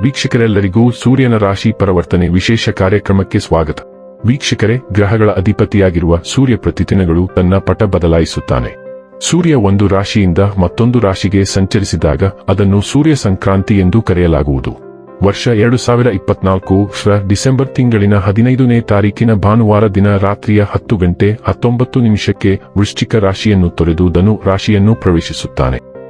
ವೀಕ್ಷಕರೆಲ್ಲರಿಗೂ ಸೂರ್ಯನ ರಾಶಿ ಪರಿವರ್ತನೆ ವಿಶೇಷ ಕಾರ್ಯಕ್ರಮಕ್ಕೆ ಸ್ವಾಗತ. ವೀಕ್ಷಕರೇ, ಗ್ರಹಗಳ ಅಧಿಪತಿಯಾಗಿರುವ ಸೂರ್ಯ ಪ್ರತಿದಿನಗಳು ತನ್ನ ಪಟ ಬದಲಾಯಿಸುತ್ತಾನೆ. ಸೂರ್ಯ ಒಂದು ರಾಶಿಯಿಂದ ಮತ್ತೊಂದು ರಾಶಿಗೆ ಸಂಚರಿಸಿದಾಗ ಅದನ್ನು ಸೂರ್ಯ ಸಂಕ್ರಾಂತಿ ಎಂದು ಕರೆಯಲಾಗುವುದು. ವರ್ಷ ಎರಡು ಸಾವಿರ ಇಪ್ಪತ್ನಾಲ್ಕು ಡಿಸೆಂಬರ್ ತಿಂಗಳಿನ ಹದಿನೈದನೇ ತಾರೀಕಿನ ಭಾನುವಾರ ದಿನ ರಾತ್ರಿಯ ಹತ್ತು ಗಂಟೆ ಹತ್ತೊಂಬತ್ತು ನಿಮಿಷಕ್ಕೆ ವೃಶ್ಚಿಕ ರಾಶಿಯನ್ನು ತೊರೆದು ಧನು ರಾಶಿಯನ್ನು ಪ್ರವೇಶಿಸುತ್ತಾನೆ.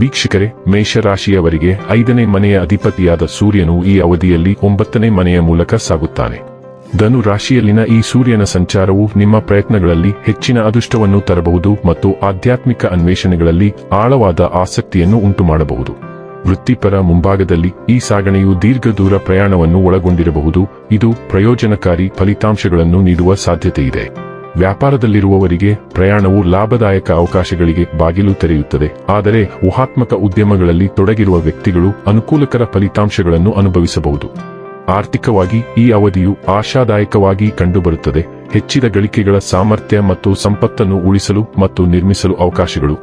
ವೀಕ್ಷಕರೇ, ಮೇಷರಾಶಿಯವರಿಗೆ ಐದನೇ ಮನೆಯ ಅಧಿಪತಿಯಾದ ಸೂರ್ಯನು ಈ ಅವಧಿಯಲ್ಲಿ ಒಂಬತ್ತನೇ ಮನೆಯ ಮೂಲಕ ಸಾಗುತ್ತಾನೆ. ಧನು ರಾಶಿಯಲ್ಲಿನ ಈ ಸೂರ್ಯನ ಸಂಚಾರವು ನಿಮ್ಮ ಪ್ರಯತ್ನಗಳಲ್ಲಿ ಹೆಚ್ಚಿನ ಅದೃಷ್ಟವನ್ನು ತರಬಹುದು ಮತ್ತು ಆಧ್ಯಾತ್ಮಿಕ ಅನ್ವೇಷಣೆಗಳಲ್ಲಿ ಆಳವಾದ ಆಸಕ್ತಿಯನ್ನು ಉಂಟುಮಾಡಬಹುದು. ವೃತ್ತಿಪರ ಮುಂಭಾಗದಲ್ಲಿ ಈ ಸಾಗಣೆಯು ದೀರ್ಘ ದೂರ ಪ್ರಯಾಣವನ್ನು ಒಳಗೊಂಡಿರಬಹುದು. ಇದು ಪ್ರಯೋಜನಕಾರಿ ಫಲಿತಾಂಶಗಳನ್ನು ನೀಡುವ ಸಾಧ್ಯತೆಯಿದೆ. ವ್ಯಾಪಾರದಲ್ಲಿರುವವರಿಗೆ ಪ್ರಯಾಣವು ಲಾಭದಾಯಕ ಅವಕಾಶಗಳಿಗೆ ಬಾಗಿಲು ತೆರೆಯುತ್ತದೆ. ಆದರೆ ಊಹಾತ್ಮಕ ಉದ್ಯಮಗಳಲ್ಲಿ ತೊಡಗಿರುವ ವ್ಯಕ್ತಿಗಳು ಅನುಕೂಲಕರ ಫಲಿತಾಂಶಗಳನ್ನು ಅನುಭವಿಸಬಹುದು. ಆರ್ಥಿಕವಾಗಿ ಈ ಅವಧಿಯು ಆಶಾದಾಯಕವಾಗಿ ಕಂಡುಬರುತ್ತದೆ. ಹೆಚ್ಚಿದ ಗಳಿಕೆಗಳ ಸಾಮರ್ಥ್ಯ ಮತ್ತು ಸಂಪತ್ತನ್ನು ಉಳಿಸಲು ಮತ್ತು ನಿರ್ಮಿಸಲು ಅವಕಾಶಗಳು.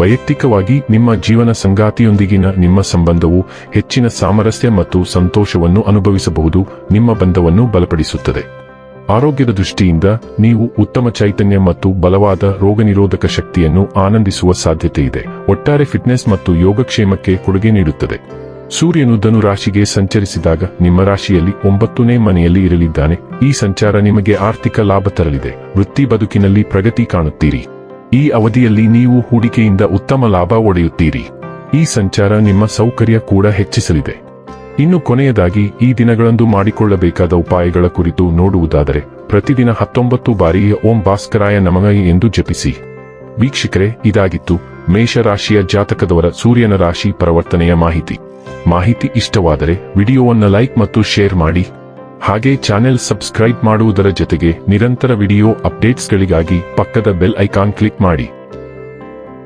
ವೈಯಕ್ತಿಕವಾಗಿ ನಿಮ್ಮ ಜೀವನ ಸಂಗಾತಿಯೊಂದಿಗಿನ ನಿಮ್ಮ ಸಂಬಂಧವು ಹೆಚ್ಚಿನ ಸಾಮರಸ್ಯ ಮತ್ತು ಸಂತೋಷವನ್ನು ಅನುಭವಿಸಬಹುದು. ನಿಮ್ಮ ಬಂಧವನ್ನು ಬಲಪಡಿಸುತ್ತದೆ. ಆರೋಗ್ಯದ ದೃಷ್ಟಿಯಿಂದ ನೀವು ಉತ್ತಮ ಚೈತನ್ಯ ಮತ್ತು ಬಲವಾದ ರೋಗನಿರೋಧಕ ಶಕ್ತಿಯನ್ನು ಆನಂದಿಸುವ ಸಾಧ್ಯತೆ ಇದೆ ಒಟ್ಟಾರೆ ಫಿಟ್ನೆಸ್ ಮತ್ತು ಯೋಗಕ್ಷೇಮಕ್ಕೆ ಕೊಡುಗೆ ನೀಡುತ್ತದೆ. ಸೂರ್ಯನು ಧನು ರಾಶಿಗೆ ಸಂಚರಿಸಿದಾಗ ನಿಮ್ಮ ರಾಶಿಯಲ್ಲಿ ಒಂಬತ್ತನೇ ಮನೆಯಲ್ಲಿ ಇರಲಿದ್ದಾನೆ. ಈ ಸಂಚಾರ ನಿಮಗೆ ಆರ್ಥಿಕ ಲಾಭ ತರಲಿದೆ. ವೃತ್ತಿ ಬದುಕಿನಲ್ಲಿ ಪ್ರಗತಿ ಕಾಣುತ್ತೀರಿ. ಈ ಅವಧಿಯಲ್ಲಿ ನೀವು ಹೂಡಿಕೆಯಿಂದ ಉತ್ತಮ ಲಾಭ ಒಡೆಯುತ್ತೀರಿ. ಈ ಸಂಚಾರ ನಿಮ್ಮ ಸೌಕರ್ಯ ಕೂಡ ಹೆಚ್ಚಿಸಲಿದೆ. ಇನ್ನು ಕೊನೆಯದಾಗಿ ಈ ದಿನಗಳಂದು ಮಾಡಿಕೊಳ್ಳಬೇಕಾದ ಉಪಾಯಗಳ ಕುರಿತು ನೋಡುವುದಾದರೆ, ಪ್ರತಿದಿನ ಹತ್ತೊಂಬತ್ತು ಬಾರಿ ಓಂ ಭಾಸ್ಕರಾಯ ನಮಃ ಎಂದು ಜಪಿಸಿ. ವೀಕ್ಷಕರೇ, ಇದಾಗಿತ್ತು ಮೇಷರಾಶಿಯ ಜಾತಕದವರ ಸೂರ್ಯನ ರಾಶಿ ಪರಿವರ್ತನೆಯ ಮಾಹಿತಿ. ಮಾಹಿತಿ ಇಷ್ಟವಾದರೆ ವಿಡಿಯೋವನ್ನು ಲೈಕ್ ಮತ್ತು ಶೇರ್ ಮಾಡಿ. ಹಾಗೆ ಚಾನೆಲ್ ಸಬ್ಸ್ಕ್ರೈಬ್ ಮಾಡುವುದರ ಜೊತೆಗೆ ನಿರಂತರ ವಿಡಿಯೋ ಅಪ್ಡೇಟ್ಸ್ಗಳಿಗಾಗಿ ಪಕ್ಕದ ಬೆಲ್ ಐಕಾನ್ ಕ್ಲಿಕ್ ಮಾಡಿ.